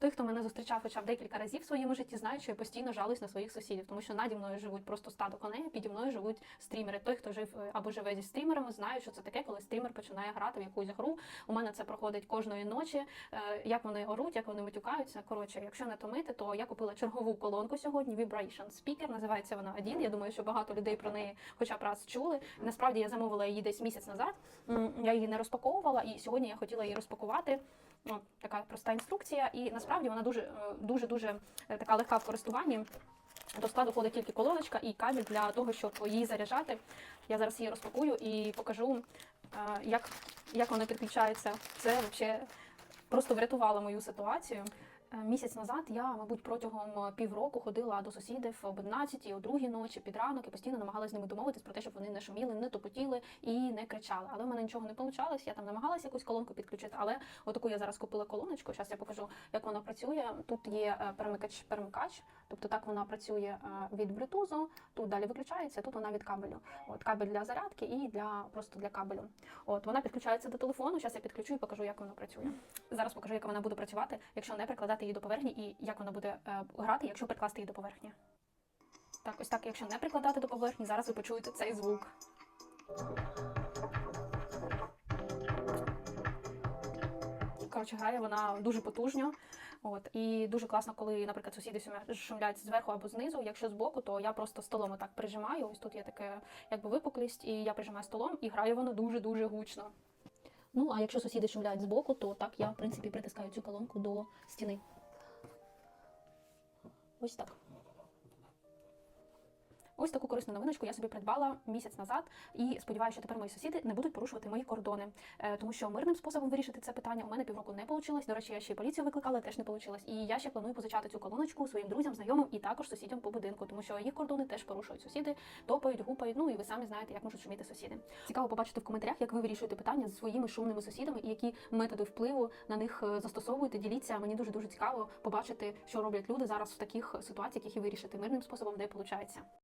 Той, хто мене зустрічав хоча б декілька разів в своєму житті, знає, що я постійно жалуюсь на своїх сусідів, тому що наді мною живуть просто стадо коней, а піді мною живуть стрімери. Той, хто жив е, або живе зі стрімерами, знає, що це таке, коли стрімер починає грати в якусь гру. У мене це проходить кожної ночі. Е, Як вони оруть, як вони матюкаються. Коротше, якщо не томити, то я купила чергову колонку сьогодні. Vibration Speaker, називається вона один. Я думаю, що багато людей про неї хоча б раз чули. Насправді я замовила її десь місяць назад. Я її не розпаковувала, і сьогодні я хотіла її розпакувати. Ну, така проста інструкція, і насправді вона дуже дуже дуже така легка в користуванні. До складу входить тільки колоночка і кабель для того, щоб її заряджати. Я зараз її розпакую і покажу, е, як, як вона підключається. Це взагалі просто врятувало мою ситуацію. Е, Місяць назад я, мабуть, протягом півроку ходила до сусідів об 11 о 2 ночі під ранок і постійно намагалася з ними домовитись про те, щоб вони не шуміли, не топотіли і не кричали. Але в мене нічого не вийшло. Я там намагалася якусь колонку підключити, але отаку я зараз купила колоночку. Зараз я покажу, як вона працює. Тут є е, перемикач, перемикач, тобто так вона працює е, від блютузу. Тут далі виключається, тут вона від кабелю. От кабель для зарядки і для просто для кабелю. От вона підключається до телефону. Зараз я підключу і покажу, як вона працює. Зараз покажу, як вона буде працювати, якщо не прикладати її до поверхні, і як вона буде е, грати, якщо прикласти її до поверхні. Так, ось так, якщо не прикладати до поверхні, зараз ви почуєте цей звук. Коротше, грає вона дуже потужно. От і дуже класно, коли, наприклад, сусіди шумлять зверху або знизу. Якщо збоку, то я просто столом отак прижимаю. Ось тут є таке, якби випуклість, і я прижимаю столом, і грає воно дуже дуже гучно. Ну, а якщо сусіди шумлять збоку, то так я, в принципі, притискаю цю колонку до стіни. Ось так. Ось таку корисну новиночку я собі придбала місяць назад і сподіваюся, що тепер мої сусіди не будуть порушувати мої кордони, Е, тому що мирним способом вирішити це питання у мене півроку не вийшло. До речі, я ще й поліцію викликала, теж не вийшло. І я ще планую позичати цю колоночку своїм друзям, знайомим і також сусідям по будинку, тому що їх кордони теж порушують сусіди, топають, гупають. Ну і ви самі знаєте, як можуть шуміти сусіди. Цікаво побачити в коментарях, як ви вирішуєте питання з своїми шумними сусідами і які методи впливу на них е, застосовуєте. Діліться. Мені дуже дуже цікаво побачити, що роблять люди зараз в таких ситуаціях, які вирішити мирним способом, де виходить.